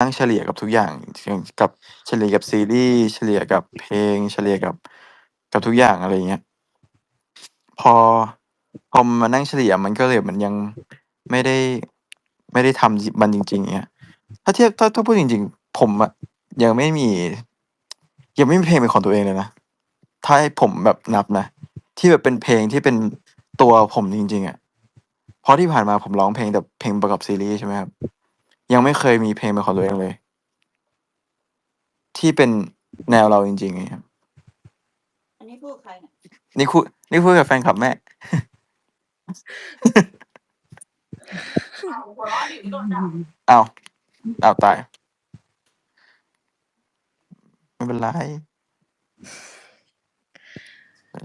นั่งเฉลี่ยกับทุกอย่าง กับเฉลี่ยกับซีรีส์ เฉลี่ยกับเพลง เฉลี่ยกับ กับทุกอย่าง อะไรอย่างเงี้ย พอ พอมานั่งเฉลี่ยมันก็เลยมือนยังไม่ได้ ไม่ได้ทำมันจริง ๆ อย่างเงี้ย ถ้าเทียบ ถ้า ถ้าพูดจริง ๆ ผมอะยังไม่มี ยังไม่มีเพลงเป็นของตัวเองเลยนะ ถ้าให้ผมแบบนับนะ ที่แบบเป็นเพลงที่เป็นตัวผมจริง ๆ อะ เพราะที่ผ่านมาผมร้องเพลงแต่เพลงประกอบซีรีส์ ใช่ไหมครับ ยังไม่เคยมีเพลงเป็นของตัวเองเลย ที่เป็นแนวเราจริงๆอย่างเงี้ยครับอันนี้พูดกับใครเนี่ย?นี่คุนี่คุยกับแฟนคลับแม่ อ้าวหัวเราะดิเดี๋ยวโดนด่าอ้าวอ้าวตาย ไม่เป็นไรใ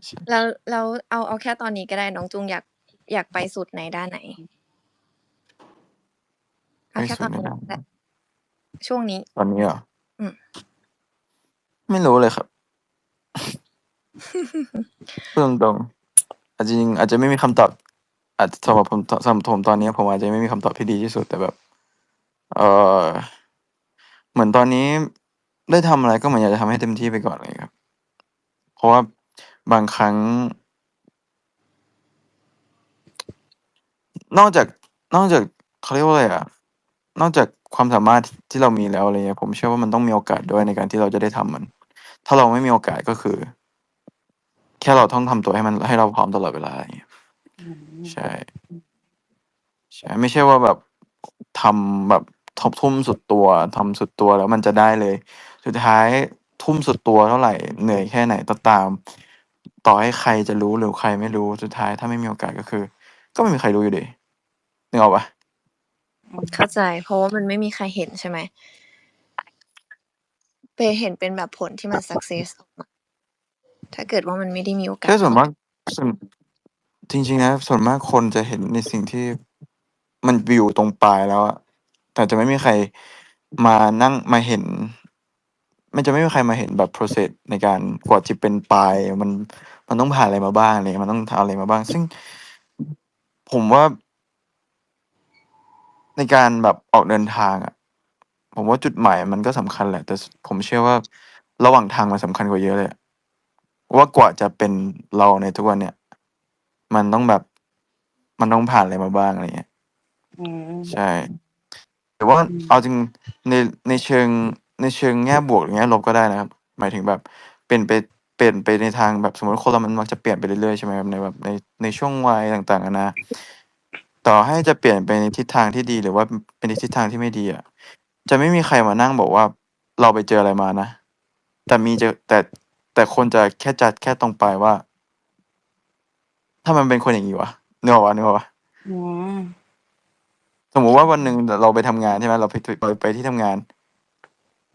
ช่ๆแล้วแล้วเอาเอาแค่ตอนนี้ก็ได้น้องจุงอยากอยากไปสุดในด้านไหน? เอาแค่ตอนนี้ก็ได้ช่วงนี้ ตอนนี้เหรอ?อืมไม่รู้เลยครับพูดตรงๆเอาจริงๆอาจจะไม่มีคำตอบ อาจสำหรับผมสำหรับผมตอนนี้ผมอาจจะไม่มีคำตอบที่ดีที่สุดแต่แบบ เอ่อเหมือนตอนนี้ได้ทำอะไรก็เหมือนอยากจะทำให้เต็มที่ไปก่อนอะไรอย่างเงี้ยครับ เพราะว่าบางครั้ง นอกจากนอกจากเขาเรียกว่าอะไรอะ นอกจากความสามารถทที่เรามีแล้ว อะไรเงี้ย ผมเชื่อว่ามันต้องมีโอกาสด้วยในการที่เราจะได้ทำมัน ถ้าเราไม่มีโอกาสก็คือ แค่เราต้องทำตัวให้มัน ให้เราพร้อมตลอดเวลาอย่างเงี้ย อืม ใช่ ใช่ ไม่ใช่ว่าแบบ ทำแบบทบทุ่มสุดตัว ทำสุดตัวแล้วมันจะได้เลย สุดท้ายทุ่มสุดตัวเท่าไร เหนื่อยแค่ไหนก็ตาม ต่อให้ใครจะรู้หรือใครไม่รู้ สุดท้ายถ้าไม่มีโอกาส ก็คือ ก็ไม่มีใครรู้อยู่ดี นึกออกเปล่า? อืมเข้าใจ เพราะว่ามันไม่มีใครเห็นใช่ไหม?ไปเห็นเป็นแบบผลที่มันสักเซสออกมาถ้าเกิดว่ามันไม่ได้มีโอกาแค่สส่วนมากส่วนจริงๆนะส่วนมากคนจะเห็นในสิ่งที่มันอยู่ตรงปลายแล้วอะแต่จะไม่มีใครมานั่งมาเห็น มันจะไม่มีใครมาเห็นแบบ process ในการกว่าจะเป็นปลาย มันมันต้องผ่านอะไรมาบ้างอะไรเงี้ยมันต้องทำอะไรมาบ้าง ซึ่ง ผมว่า ในการแบบออกเดินทางอะ ผมว่าจุดหมายมันก็สำคัญแหละ แต่ ส ผมเชื่อว่าระหว่างทางมันสำคัญกว่าเยอะเลยอะ ว่ากว่าจะเป็นเราในทุกวันเนี้ย มันต้องแบบ มันต้องผ่านอะไรมาบ้าง อะไรเงี้ย อืมใช่แต่ว่าอืมเอาจริง ใน ในเชิง ในเชิงแง่บวกหรือแง่ลบก็ได้นะครับ หมายถึงแบบเปลี่ยนไป เปลี่ยนไปในทางแบบ สมมุติคนเรามันมักจะเปลี่ยนไปเรื่อย ๆ ใช่ไหมครับ ในแบบ ใน ในช่วงวัยต่าง ๆ นานา ต่อให้จะเปลี่ยนไปในทิศทางที่ดี หรือว่าอไปในทิศทางที่ไม่ดีอะ จะไม่มีใครมานั่งบอกว่า เราไปเจออะไรมานะ แต่มีจะแต่แต่คนจะแค่จัดแค่ตรงปลายว่าทำไมมันเป็นคนอย่างงี้วะนึกออกเปล่านึกออกเปล่า?อืมสมมุติว่าวันหนึ่งดเราไปทำงานใช่ไหมเราไปทไปไปที่ทำงาน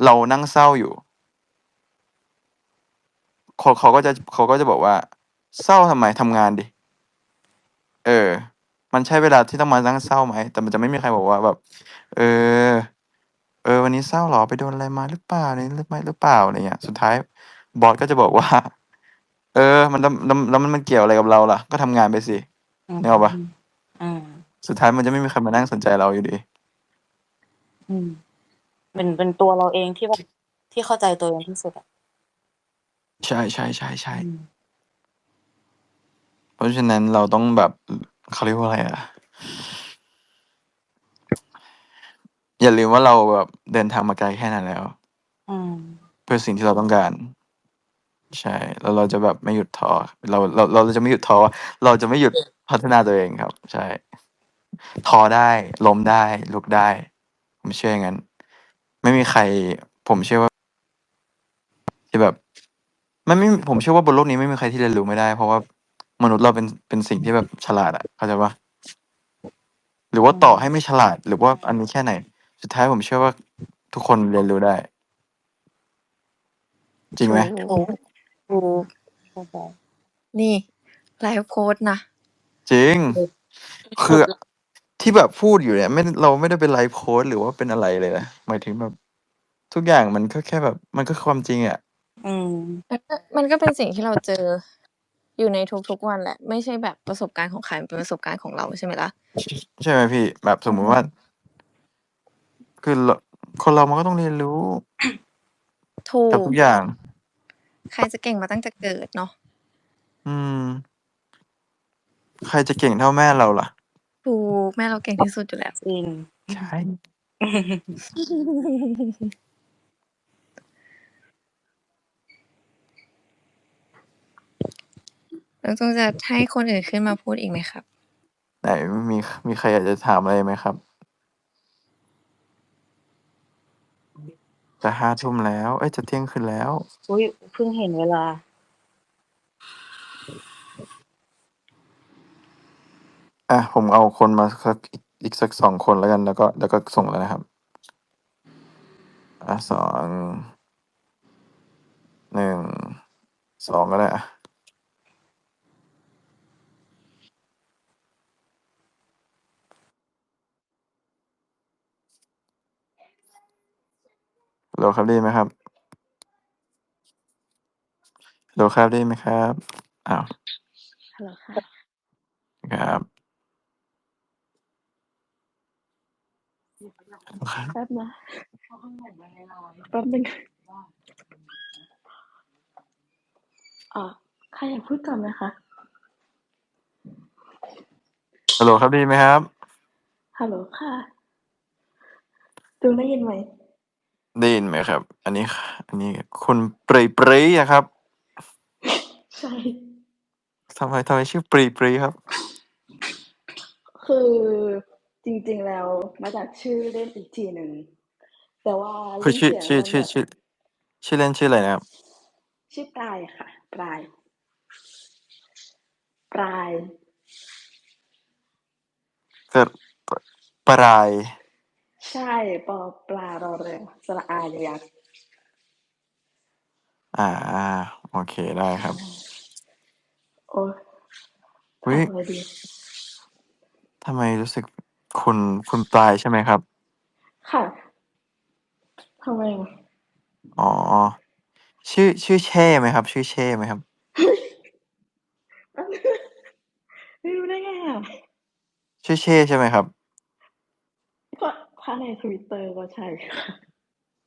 เรานั่งเศร้าอยู่คนเขาก็จะเขาก็จะบอกว่า"เศร้าทำไมทำงานดิ"เออ มันใช่เวลาที่ต้องมานั่งเศร้าไหม?แต่มันจะไม่มีใครบอกว่าแบบ"เออ เออ วันนี้เศร้าเหรอ?ไปโดนอะไรมาหรือเปล่า?อะไรงี้หรือไม่หรือเปล่า?"อะไรเงี้ย สุดท้ายบอสก็จะบอกว่า"เออ มันแล้วแล้วแล้วมันมันเกี่ยวอะไรกับเราล่ะ?ก็ทำงานไปสิ"อือนึกออกเปล่า?อืมสุดท้ายมันจะไม่มีใครมานั่งสนใจเราอยู่ดี อืมเป็นเป็นตัวเราเองที่แบบที่เข้าใจตัวเองที่สุดอะใช่ อืๆๆๆมเพราะฉะนั้นเราต้องแบบอ เขาเรียกว่าอะไรอะอย่าลืมว่าเราแบบเดินทางมาไกลแค่ไหนแล้ว อืม เพื่อสิ่งที่เราต้องการ ใช่ แล้วเราจะแบบไม่หยุดท้อเราเราเราจะไม่หยุดท้อเราจะไม่หยุดพัฒนาตัวเองครับ ใช่ ท้อได้ล้มได้ ลุกได้ ผมเชื่ออย่างงั้น ไม่มีใคร ผมเชื่อว่าที่แบบ มันไม่มีผมเชื่อว่าบนโลกนี้ไม่มีใครที่เรียนรู้ไม่ได้ เพราะว่า มนุษย์เราเป็นเป็นสิ่งที่แบบฉลาดอะเข้าใจเปล่า?หรือว่าอืต่อมให้ไม่ฉลาด หรือว่าอันนี้แค่ไหน สุดท้ายผมเชื่อว่าทุกคนเรียนรู้ได้ จริงไหม?ถูกถูกเข้าใจนี่ไลฟ์โคชนะจริงเออคือที่แบบพูดอยู่เนี่ยไม่เราไม่ได้เป็นไลฟ์โคชหรือว่าเป็นอะไรเลยนะหมายถึงแบบ ทุกอย่างมันก็แค่แบบ มันก็ความจริงอะ อืม มันก็มันก็เป็นสิ่งที่เราเจอ อยู่ในทุกๆวันแหละ ไม่ใช่แบบประสบการณ์ของใครมันเป็นประสบการณ์ของเราใช่ไหมล่ะ?ชใช่ไหมพี่?แบบสมมุติว่า คือรผคนเรามันก็ต้องเรียนรู้ถูกับก ทุกอย่าง ใครจะเก่งมาตั้งแต่เกิดเนาะ อืม ใครจะเก่งเท่าแม่เราล่ะ ถูก แม่เราเก่งที่สุดอยู่แล้ว จริง ใช่ แล้วจงจะให้คนอื่นขึ้นมาพูดอีกไหมครับ?ไหนมีมีใครอยากจะถามอะไรไหมครับ?จะ5ทุ่มแล้ว เอ๊ยจะเที่ยงคืนแล้ว อุ๊ยเพิ่งเห็นเวลาอะผมเอาคนมาสักอีกอีกสัก2คนแล้วกันแล้วก็แล้วก็ส่งแล้วนะครับอะ2 1 2ก็ได้อะ โหลครับได้ยินไหมครับ?ฮัลโหลครับได้ยินไหมครับ?อ้าวฮัลโหลค่ะ ครับครับแป๊บนะ แป๊บหนึ่งอ่าใครอยากพูดก่อนไหมคะ?ฮัลโหลครับได้ยินไหมครับ?ฮัลโหลค่ะจูนได้ยินไหม? ได้ยินไหมครับ?อันนี้คอันนี้คุณปรีปรีอะครับใช่ ทำไมทำไมชื่อปรีปรีครับ?คือจริงๆแล้วมาจากชื่อเล่นอีกทีหนึ่ง แต่ว่าคือชื่อเสียงชื่อมันชื่อแบบชื่อชื่อเล่นชื่ออะไรนะครับ?ชื่อปลายค่ะ ปลาย ปลายก็ปปราย ใช่ปอปลารอเรือสระอายอยักษ์อาโอเคได้ครับโอ๊ยอุ๊ถามยอะไรดี?ทำไมรู้สึกคุณคุณปลายใช่ไหมครับ?ค่ะทำไมอะ?อ๋อ ชื่อชื่อแช่ไหมครับ ชื่อแช่ไหมครับ?เฮ้ยแป๊บนึงไม่รู้ได้ไงอะ?ชื่อเช่ใช่ไหมครับ? ก็ถ้าใน Twitter ก็ใช่ค่ะ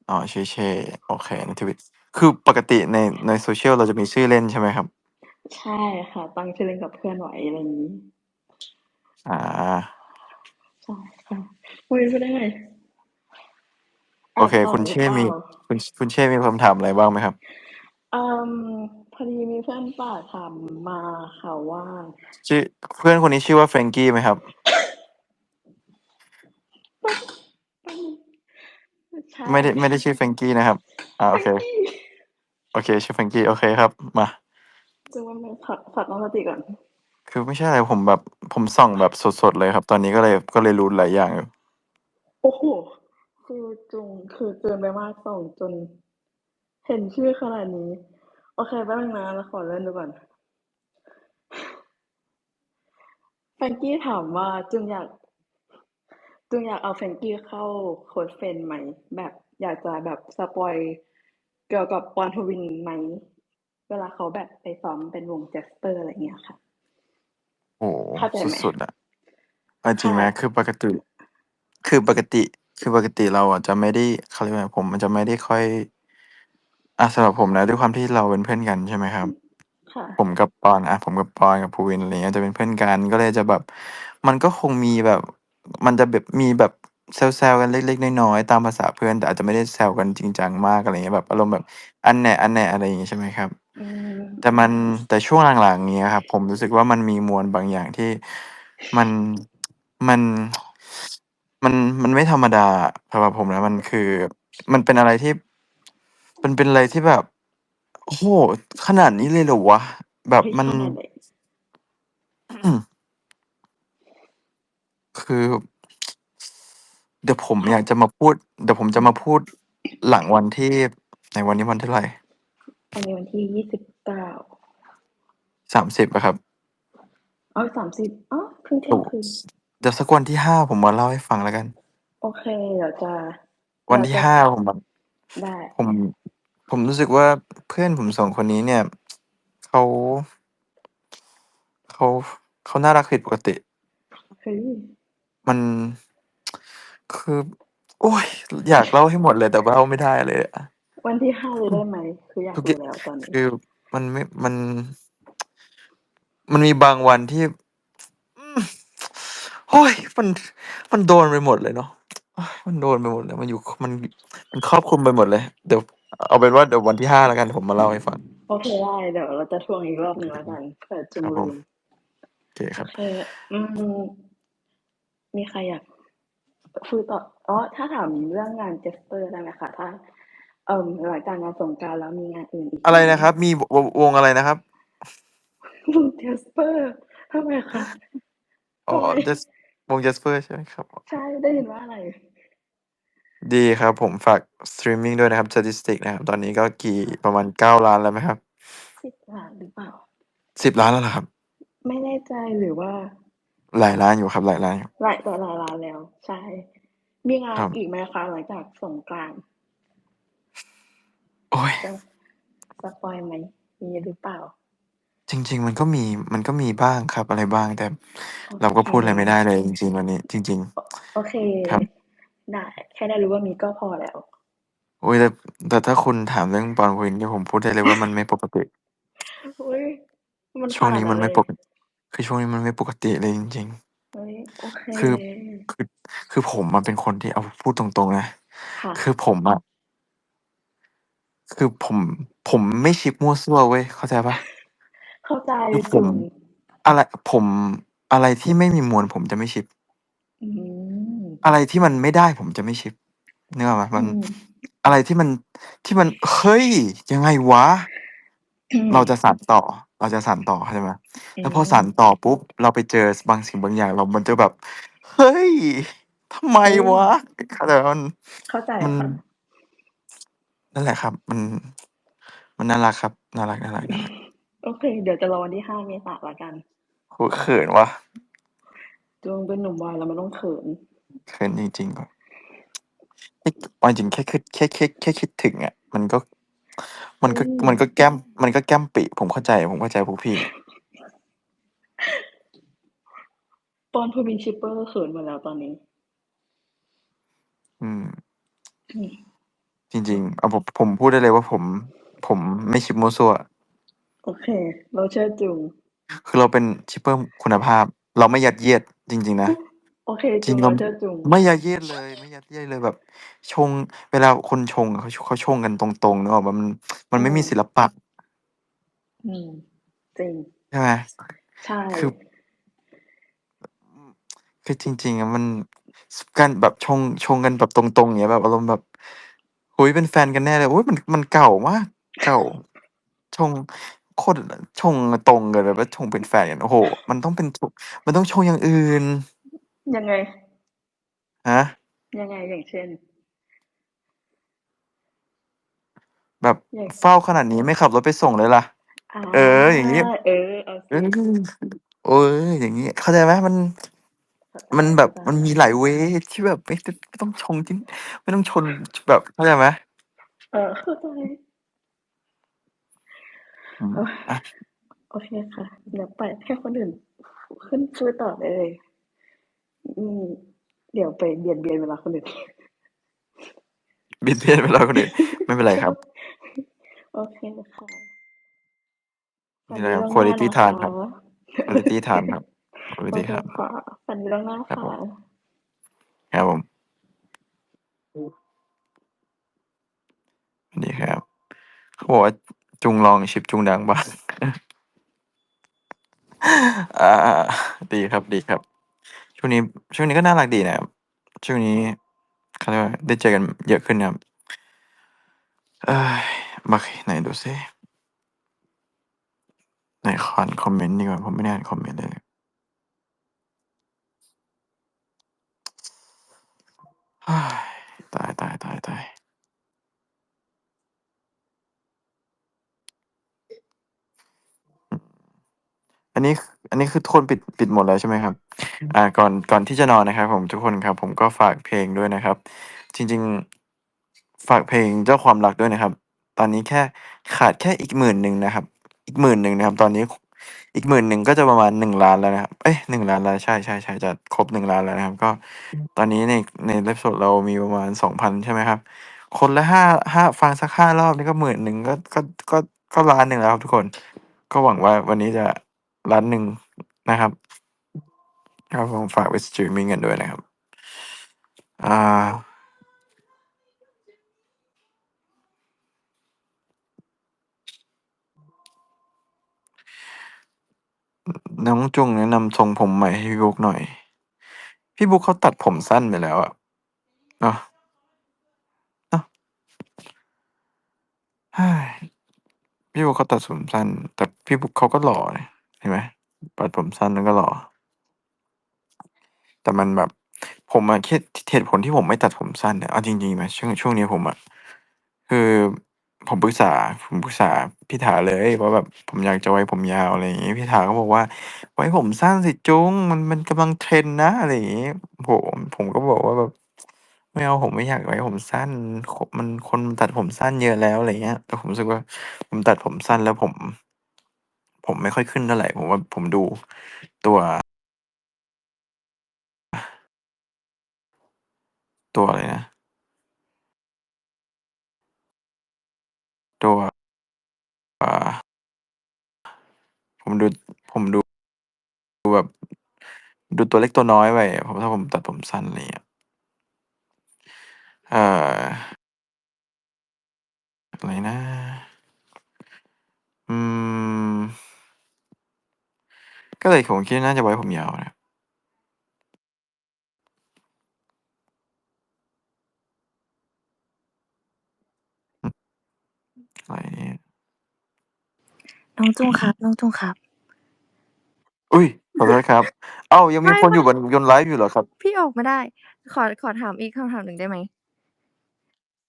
อ๋อชื่อเช่โอเคในทวิตคือปกติในใน social เราจะมีชื่อเล่นใช่ไหมครับ?ใช่ค่ะ ตั้งชื่อเล่นกับเพื่อนไว้อะไรงี้อาใช่ค่ะไม่รู้ได้ไง?แอโอบเคส่อคุงณหรืเช่อเปล่มีา?คุณคุณเช่มีคำถามอะไรบ้างไหมครับ?อืมพอดีมีเพื่อนฝากถามมาค่ะว่า ชื่อเพื่อนคนนี้ชื่อว่า Frankie ไหมครับ?แป๊บ แป๊บนึง ไม่ ใช่ไม่ได้ไม่ได้ชื่อ Frankie นะครับอาโอเค Frankie โอเค ชื่อ Frankie โอเคครับ มา จะว่าไงขอขอตั้งสติก่อน คือไม่ใช่อะไรผมแบบผมส่องแบบสดๆเลยครับ ตอนนี้ก็เลยก็เลยรู้หลายอย่างอยู่โอ้โฮคือจุงคือเกินไปมากส่องจน เห็นชื่อขนาดนี้ โอเคแป๊บหนึ่งนะเราขอเริ่มดูก่อน Frankie ถามว่าจุงอยาก จุงอยากเอา Frankie เข้า Close Friends ไหม?แบบอยากจะแบบสปอยล์เกี่ยวกับปอนทวินไหม?เวลาเขาแบบไปซ้อมเป็นวง Jasper อะไรเงี้ยค่ะ โอ้โฮเข้าใจไหม?สุดๆอะเอาจริงไหมใช่คือปกติ คือปกติ คือปกติเราอะจะไม่ได้เขาเรียกว่าไรผมอะจะไม่ได้ค่อยอะสำหรับผมนะด้วยความที่เราเป็นเพื่อนกันใช่ไหมครับ ค่ะ ผมกับปอนอะผมกับปอนกับภูวินอะไรเงี้ยจะเป็นเพื่อนกันก็เลยจะแบบ มันก็คงมีแบบ มันจะแบบมีแบบแซว ๆ กันเล็ก ๆ น้อย ๆ ตามภาษาเพื่อน แต่อาจจะไม่ได้แซวกันจริงจังมาก อะไรเงี้ย แบบอารมณ์แบบ อันแหน่ๆอะไรอย่างงี้ ใช่ไหมครับ อืมแต่มัน แต่ช่วงหลัง ๆ เงี้ยครับ ผมรู้สึกว่า มันมีมวลบางอย่างที่มัน มัน มัน มันไม่ธรรมดาอะ สำหรับผมนะ มันคือ มันเป็นอะไรที่ มันเป็นอะไรที่แบบ โอ้โฮ ขนาดนี้เลยเหรอวะ?แบบเฮ้ยมัน ขนาดไหน? คือ เดี๋ยวผมค่อยากจะมาพูด เดี๋ยวผมจะมาพูดหลังวันที่ไหนวันนี้วันที่เท่าไร?วันนี้วันที่29 30อะครับอ๋อ30อ๋อเพิ่งเที่โอ้ยงโฮคืนสเดี๋ยวสักวันที่5ผมมาเล่าให้ฟังแล้วกัน โอเค เดี๋ยวจะวัเดนี๋ยวที่จะ5ผมแบบได้ผม ผมรู้สึกว่าเพื่อนผม2คนนี้เนี่ยเขาเขาเขาน่ารักผิดปกติ เฮ้ย มัน คือ โอ้ยอยากเล่าให้หมดเลย แต่ว่าเล่าไม่ได้เลยอะ วันที่ห้าเลยได้ไหม คืออยากทุกอรู้ย่างแล้วตอนนี้คือมันไม่ มัน มันมีบางวันที่ อืม โอ๊ย มัน มันโดนไปหมดเลยเนาะ โอ๊ย มันโดนไปหมดเลย มันอยู่ มัน มันครอบคลุมไปหมดเลย เดี๋ยว เอาเป็นว่า เดี๋ยววันที่ 5 แล้วกัน ผมมาเล่าให้ฟัง โอเค ได้ เดี๋ยวเราจะทวงอีกรอบหนึ่งแล้วกัน เผื่อจุงครับผลืม ม โอเคคโอรับ เค อืม มีใครอยากคุยต่ออ๋อถ้าถามเรื่องงานเจสเปอร์ได้ไหมคะถ้าเอ่อหลังจากงานสงกรานต์แล้วมีงานอื่นอีกอะไรไหมนะครับ มีววงอะไรนะครับ?วงเจสเปอร์ทำไมคะอ๋อทำไม?เจสวง Jasper ใช่ไหมครับ?ใช่ได้ยินว่าอะไร?ดีครับผมฝากสตรีมมิงด้วยนะครับ Statistics นะครับ ตอนนี้ก็กี่ประมาณ9,000,000แล้วไหมครับ?10ล้านหรือเปล่า?10,000,000แล้วเหรอครับ?ไม่แน่ใจหรือว่า หลายล้านอยู่ครับหลายล้านอยู่ หลายแต่หลายล้านแล้ว ใช่ มีงาคนรับ อีกไหมคะหลังจากสงกรานต์?โอ๊ยจะสปอยล์ไหม?มีหรือเปล่า?จริง ๆ มันก็มี มันก็มีบ้างครับ อะไรบ้าง แต่โอเราเคก็พูดอะไรไม่ได้เลยจริง ๆ วันนี้ จริงโอโอเค ๆ ครับ ได้แค่ได้รู้ว่ามีก็พอแล้ว โอ๊ยแต่แต่ถ้าคุณถามเรื่องบอลวินนี่ผมพูดได้เลยว่ามันไม่ปกติ อุ๊ยมันช่วงขนานี้ดมันั้นนไม่เลยปก คือช่วงนี้มันไม่ปกติเลยจริง เฮ้ย โอเค ๆ คือ คือ คือผมอะเป็นคนที่ เอาพูดตรง ๆ นะ ค่ะ คือผมอะ คือผม ผมไม่ชิปมั่วซั่วเว้ย เข้าใจเปล่า?เข้าใจ คือผจุมง อะไร ผม อะไรที่ไม่มีมวลผมจะไม่ชิป อืม อะไรที่มันไม่ได้ผมจะไม่ชิป นึกออกไหม?อืมัน ม อะไรที่มัน ที่มัน เฮ้ย ยังไงวะ?อืมเราจะสานต่อ เราจะสานต่อเข้าใจไหม?อืแล้วพอสานมต่อปุ๊บ เราไปเจอบางสิ่งบางอย่าง เรา มันจะแบบ เฮ้ย ทำไมเฮ้ยวะ?เข้าใจไหม?มัน เข้าใจมัน ค่ะ นั่นแหละครับ มัน มันน่ารักครับ น่ารักๆๆโอเค เดี๋ยวจะรอวันที่ 5 เมษายนแล้วกัน โอ้โฮเขินว่ะจุงเป็นหนุ่มวายแล้วมันต้องเขิน เขินจริงๆว่ะ เอ๊ะเอาจริงๆแค่คิดแค่แค่แค่คิดถึงอะ มันก็ มันก็ อืม มันก็แก้ม มันก็แก้มปริ ผมเข้าใจ ผมเข้าใจพวกพี่ปอน Twin Shipper เขินหมดแล้วตอนนี้ อืม อืม จริง ๆ เอาผม ผมพูดได้เลยว่าผม ผมไม่ชิปมั่วซั่ว โอเค เราเชื่อจุง คือเราเป็นชิปเปอร์คุณภาพ เราไม่ยัดเยียดจริง ๆ นะโอ เคจจุริงงเราเราเชื่อจุงไม่ยัดเยียดเลย ไม่ยัดเยียดเลยแบบ ชง เวลาคนชงอะเขาชเขาชงกันตรงๆนึกออกเปล่า?มันมัอืนไม่มีมศิลปะอืมจริง ใช่ไหม?ใช่ คืออืมคือจริงๆอะมันสการแบบชงชงกันแบบตรงๆอย่างเงี้ยแบบอารมณ์แบบโอ้โฮเป็นแฟนกันแน่เลยโอ๊ยมันมันเก่ามากเก่า ชงโคตรชงตรงกันแบบว่าชงเป็นแฟนกันโอ้โฮมันต้องเป็นชมันต้องชงอย่างอื่น ยังไง?ฮะ?ยังไงอย่างเช่น?แบบอย่าง เฝ้าขนาดนี้ไม่ขับรถไปส่งเลยล่ะอาเออ อย่างงี้ เออ เอาเอสิ อ โอ๊ยอย่างงี้ เข้าใจไหม?มัน เข้าใจมันแบบเข้าใจ มันมีหลายเวย์ที่แบบไม่ตไม่ต้องชงที่ไม่ต้องชนชแบบ เข้าใจไหม?เออ เข้าใจ อืม โอ๊ยอะโอเคค่ะ เดี๋ยวปล่อยให้คนอื่นขึ้นพูดต่อได้เลยอืม เดี๋ยวไปเบียดเบียนเวลาคนอื่นเบียดเบียนเวลาคนอื่นไม่เป็นไรครับ โอเคค่ะฝันี่นแหดีละครับล่วงหน้า quality นะ time คะครับ quality time ครับโอ quality เค time ค่ะฝันดีล่วงหน้าครับค่ผะมครับผมสวัสดีครับ เขาบอกว่าจุงลองชิปจุงดังบ้างอาดีครับดีครับ ช่วงนี้ ช่วงนี้ก็น่ารักดีนะครับ ช่วงนี้เขาเรียกว่าได้เจอกันเยอะขึ้นนะครับ เอ๊ยมาไหนดูซิไหนขออ่านคอมเมนต์ดีกว่า ผมไม่ได้อ่านคอมเมนต์เลยตายๆๆๆอืมอันนี้ อันนี้คือทุกคนปิดปิดหมดแล้วใช่ไหมครับ?อ่า ก่อนก่อนที่จะนอนนะครับ ผมทุกคนครับ ผมก็ฝากเพลงด้วยนะครับ จริง ๆ ฝากเพลงเจ้าความรักด้วยนะครับ ตอนนี้แค่ขาดแค่อีก10,000นะครับ อีก10,000นะครับ ตอนนี้คอีกหมื่นหนึ่งก็จะประมาณหนึ่งล้านแล้วนะครับ เอ้ยหนึ่งล้านแล้วใช่ใช่ใช่จะครบหนึ่งล้านแล้วนะครับ ก็ตอนนี้ในในไลฟ์สดเรามีประมาณสองพันใช่ไหมครับ คนละห้าห้าฟังสักห้ารอบนี่ก็หมื่นหนึ่งก็ก็ก็ก็ล้านหนึ่งแล้วครับทุกคน ก็หวังว่าวันนี้จะ ล้านหนึ่งนะครับก็ผมฝากไปสตรีมมิ่งกันด้วยนะครับ อ่า น้องจุงแนะนำทรงผมใหม่ให้พี่บุ๊กหน่อย พี่บุ๊กเขาตัดผมสั้นไปแล้วอะเนาะเนาะพี่บุ๊กเขาตัดผมสั้น แต่พี่บุ๊กเขาก็หล่อเนะ เห็นไหมตัดผมสั้นแล้วก็หล่อ แต่มันแบบ ผมอะคิดเหตุผลที่ผมไม่ตัดผมสั้นเนี่ย เอาจริงๆไหมช่วงช่วงนี้ผมอะ คือผมปรึกษา ผมปรึกษาพี่ถาเลยว่าแบบผมอยากจะไว้ผมยาว อะไรอย่างงี้ พี่ถาก็บอกว่า ไว้ผมสั้นสิจุงมันมันกำลังเทรนด์นะ อะไรอย่างงี้ผมผมก็บอกว่าแบบ ไม่เอา ผมไม่อยากไว้ผมสั้น ค มัน คนตัดผมสั้นเยอะแล้ว อะไรเงี้ย แต่ผมรู้สึกว่าผมตัดผมสั้นแล้วผม ผมไม่ค่อยขึ้นเท่าไหร่ ผมว่าผมดูตัว ตัวอะไรนะ ตัวผมดูผมดูดูแบบ ดูตัวเล็กตัวน้อยไปผมถ้าผมตัดผมสั้นอะไรเงี้ยเอ่ออะไรนะ อืม ก็เลยผมคิดว่าน่าจะไว้ผมยาวนะอืมอะไรเนี่ยน้องจุงครับ น้องจุงครับ อุ้ยขอโทษครับ เอ้ายังมีไม่คนอยู่บไม่นยนไลฟ์อยู่เหรอครับ พี่ออกมาได้ ขอขอถามอีกคำถามหนึ่งได้ไหม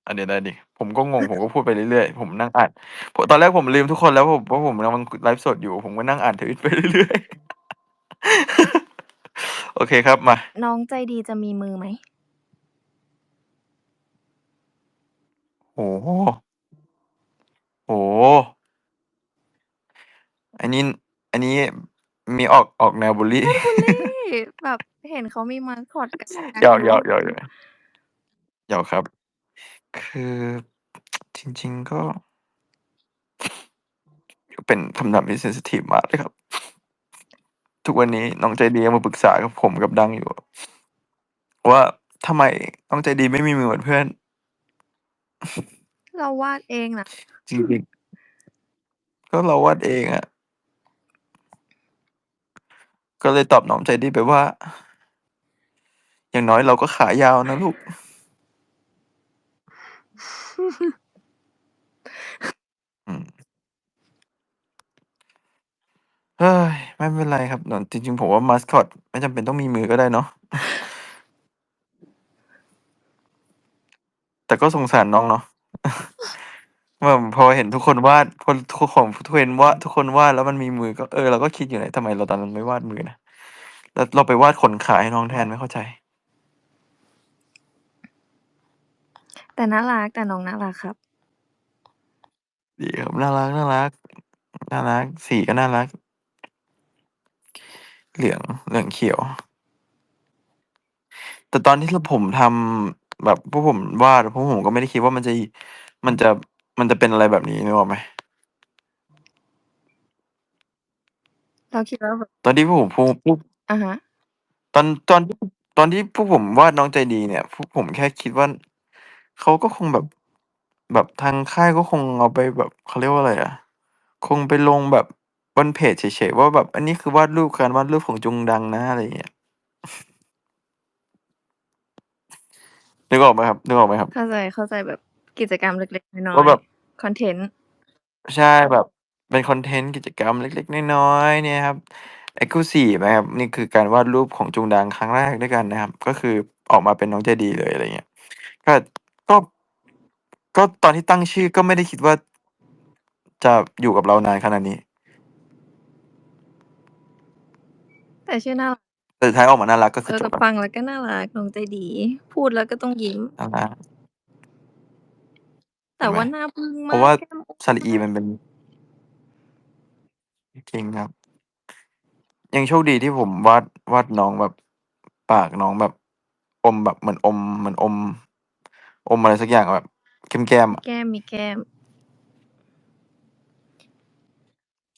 อันเดี๋ยวได้ดิ ผมก็งง ผมก็พูดไปเรื่อย ๆ ผมนั่งอ่านผมตอนแรกผมลืมทุกคนแล้ว ผมเพราะผมกำลังไลฟ์สดอยู่ ผมก็นั่งอ่านทวิตไปเรื่อย ๆ โอเคครับ มา น้องใจดีจะมีมือไหม โอ้โหโอ้โหอันนี้ อันนี้ มีออก ออกแนวบูลลี่นี่แบบเห็นเขามีมาสคอตกัน หยอกหยอกหยอกหยอกหยอกครับ คือ จริง ๆ ก็ เป็นคำถามที่เซนซิทีฟมากเลยครับ ทุกวันนี้น้องใจดีมาปรึกษากับผมกับดังอยู่ ว่าทำไมน้องใจดีไม่มีมือเหมือนเพื่อน เราวาดเองนะจริง ๆ ก็เราวาดเองอะ ก็เลยตอบน้องใจดีไปว่า อย่างน้อยเราก็ขายาวนะลูก อืม เฮ้ย ไม่เป็นไรครับ เนาะ จริง ๆ ผมว่า mascot ไม่จำเป็นต้องมีมือก็ได้เนาะ แต่ก็สงสารน้องเนาะว่าพอเห็นทุกคนวาดพอทุกของ ทุกคนว่า ทุกคนวาดแล้วมันมีมือก็ เออ เราก็คิดอยู่นะ ทำไมเราตอนนั้นไม่วาดมือนะ แล้วเราไปวาดขนขาให้น้องแทน ไม่เข้าใจ แต่น่ารัก แต่น้องน่ารักครับ ดีครับ น่ารัก น่ารัก น่ารัก สีก็น่ารัก เหลือง เหลืองเขียว แต่ตอนที่ผมทำ แบบพวกผมวาด พวกผมก็ไม่ได้คิดว่ามันจะ มันจะ มันจะเป็นอะไรแบบนี้ นึกออกไหม เราคิดว่าแบบ ตอนที่พวกผมพูดพูดอะฮะ ตอน ตอนที่ ตอนที่พวกผมวาดน้องใจดีเนี่ย พวกผมแค่คิดว่า เขาก็คงแบบ แบบทางค่ายก็คงเอาไปแบบ เขาเรียกว่าอะไรอะ คงไปลงแบบบนเพจเฉย ๆ ว่าแบบ อันนี้คือวาดรูป การวาดรูปของจุงดังนะ อะไรอย่างเงี้ย นึกออกไหมครับ นึกออกไหมครับ เข้าใจ เข้าใจแบบกิจกรรมเล็ก ๆน้อยว่าแบบ ๆ คอนเทนต์ ใช่ แบบเป็นคอนเทนต์ กิจกรรมเล็ก ๆ น้อย ๆ เนี่ยครับ e x c l u s i v e นะครับ นี่คือการวาดรูปของจุงดังครั้งแรกด้วยกันนะครับ ก็คือออกมาเป็นน้องใจดีเลย อะไรเงี้ย ก็ ก็ ก็ตอนที่ตั้งชื่อก็ไม่ได้คิดว่า จะอยู่กับเรานานขนาดนี้ แต่ชื่อน่ารัก แต่สุดท้ายออกมาน่ารัก ก็เอคืออ จแต่บแล้ว ฟังแล้วก็น่ารัก น้องใจดี พูดแล้วก็ต้องยิ้ม น่ารัก แต่เห็นไหม ว่าหน้าพึ่งเพมากราะว่าแก้มสระอีมันเป็น จริงครับ ยังโชคดีที่ผมวาด วาดน้องแบบ ปากน้องแบบอมแบบ เหมือนอม เหมือนอม อมอะไรสักอย่างแบบแก้มๆอะ แก้มมีแก้ม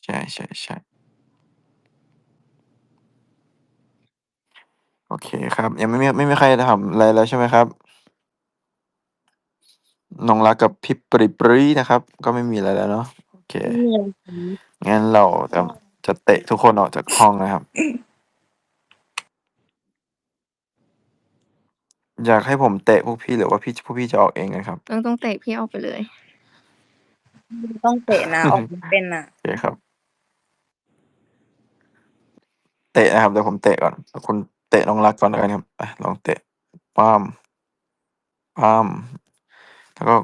ใช่ใช่ใช่โอเคครับ ยังไม่มีไม่มีใครถามอะไรแล้วใช่ไหมครับ น้องรักกับพี่ปริปรีนะครับ ก็ไม่มีอะไรแล้วเนาะโอเค ไม่มีอะไรค่ะงั้นเราจะจะเตะทุกคนออกจากห้องนะครับ อยากให้ผมเตะพวกพี่ หรือว่าพี่ พวกพี่จะออกเองกันครับ ต้อง ต้องเตะพี่ออกไปเลยต้องเตะนะ ออกไม่เป็นอะ โอเคครับ เตะนะครับ เดี๋ยวผมเตะก่อน คุณเตะน้องรักก่อนแล้วกันครับอะลองเตะป้ามป้าม แล้วก็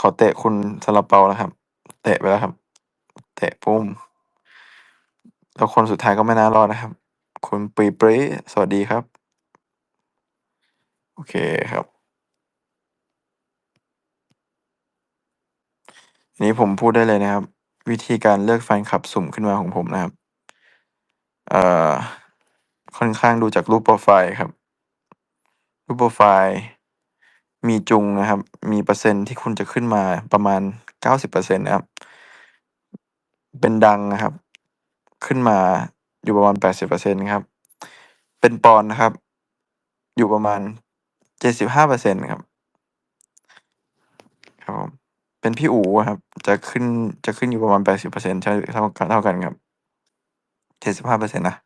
ขอเตะคุณซาลาเปานะครับ เตะไปแล้วครับ เตะ ปุ้ม แล้วคนสุดท้ายก็ไม่น่ารอดนะครับ คุณปรีปรีสวัสดีครับ โอเคครับ อันนี้ผมพูดได้เลยนะครับ วิธีการเลือกแฟนคลับสุ่มขึ้นมาของผมนะครับ เอ่อ ค่อนข้างดูจากรูปโปรไฟล์ครับ รูปโปรไฟล์ มีจุงนะครับ มีเปอร์เซ็นต์ที่คุณจะขึ้นมาประมาณเก้าสิบเปอร์เซ็นต์นะครับ เป็นดังนะครับ ขึ้นมาอยู่ประมาณแปดสิบเปอร์เซ็นต์ครับ เป็นปอนนะครับ อยู่ประมาณ เจ็ดสิบห้าเปอร์เซ็นต์ครับ ครับผม เป็นพี่อู๋อะครับ จะขึ้น จะขึ้นอยู่ประมาณแปดสิบเปอร์เซ็นต์ ใช่ เท่ากันเท่ากันครับ เจ็ดสิบห้าเปอร์เซ็นต์นะ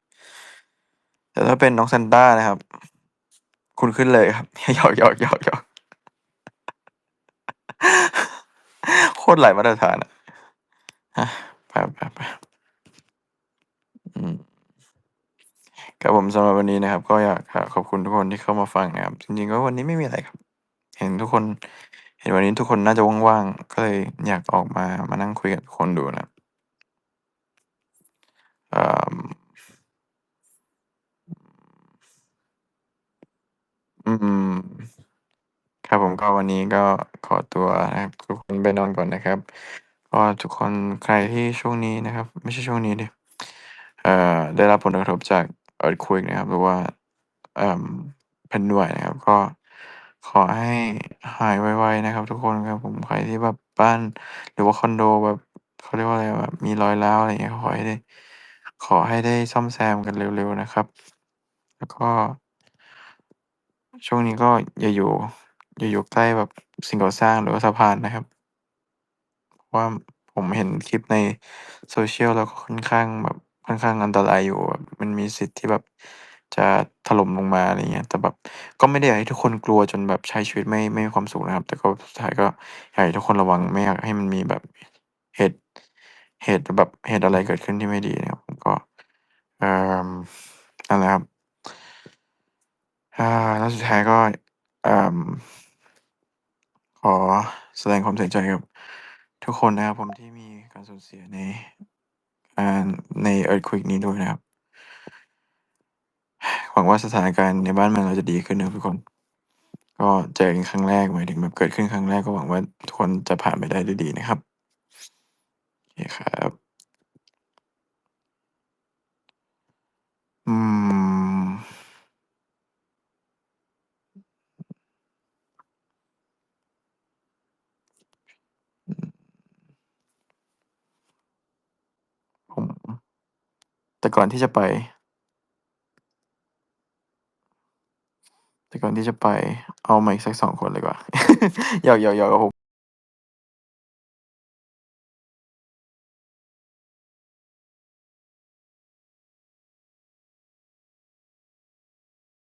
แต่ถ้าเป็นน้องซันต้านะครับ คุณขึ้นเลยครับ หยอกหยอกหยอกหยอก โคตรไหลมาตรฐานอะฮะไปไปไปอืม ครับผมสำหรับวันนี้นะครับ ก็อยากขอบคุณทุกคนที่เข้ามาฟังนะครับ จริง ๆ ก็วันนี้ไม่มีอะไรครับ เห็นทุกคน เห็นวันนี้ทุกคนน่าจะว่าง ๆ ก็เลยอยากออกมา มานั่งคุยกับทุกคนดูนะครับอ่าอืม ครับผมก็วันนี้ก็ขอตัวนะครับ ทุกคนไปนอนก่อนนะครับ ก็ทุกคนใครที่ช่วงนี้นะครับ ไม่ใช่ช่วงนี้ดิ เอ่อ ได้รับผลกระทบจาก earthquake นะครับหรือว่า เอ่อ แผ่นดินไหวนะครับ ก็ขอให้หายไว ๆ นะครับทุกคนครับผม ใครที่แบบบ้าน หรือว่าคอนโดแบบ เขาเรียกว่าอะไร แบบมีรอยร้าว อะไรอย่างเงี้ย ขอให้ได้ ขอให้ได้ซ่อมแซมกันเร็ว ๆ นะครับ แล้วก็ ช่วงนี้ก็อย่าอยู่ อย่าอยู่ใกล้แบบสิ่งก่อสร้าง หรือว่าสะพานนะครับ เพราะว่าผมเห็นคลิปใน social แล้วก็ค่อนข้างแบบ ค่อนข้างอันตรายอยู่ แบบมันมีสิทธิ์ที่แบบจะถล่มลงมา อะไรเงี้ย แต่แบบก็ไม่ได้อยากให้ทุกคนกลัวจนแบบใช้ชีวิตไม่ ไม่มีความสุขนะครับ แต่ก็สุดท้ายก็อยากให้ทุกคนระวัง ไม่อยากให้มันมีแบบเหตุ เหตุแบบ เหตุอะไรเกิดขึ้นที่ไม่ดีนะครับ ผมก็ เอ่อ นั่นแหละครับ อา แล้วสุดท้ายก็ เอ่อ ขอแสดงความเสียใจกับทุกคนนะครับผมที่มีการสูญเสียใน ใน earthquake นี้ด้วยนะครับ หวังว่าสถานการณ์ในบ้านเมืองเราจะดีขึ้นนะครับทุกคน ก็เจอกันครั้งแรก หมายถึงแบบเกิดขึ้นครั้งแรก ก็หวังว่าทุกคนจะผ่านไปได้ด้วยดีนะครับ โอเคครับ อืม อืม ผม แต่ก่อนที่จะไป แต่ก่อนที่จะไป เอามาอีกสักสองคนเลยดีกว่า หยอกๆๆครับผม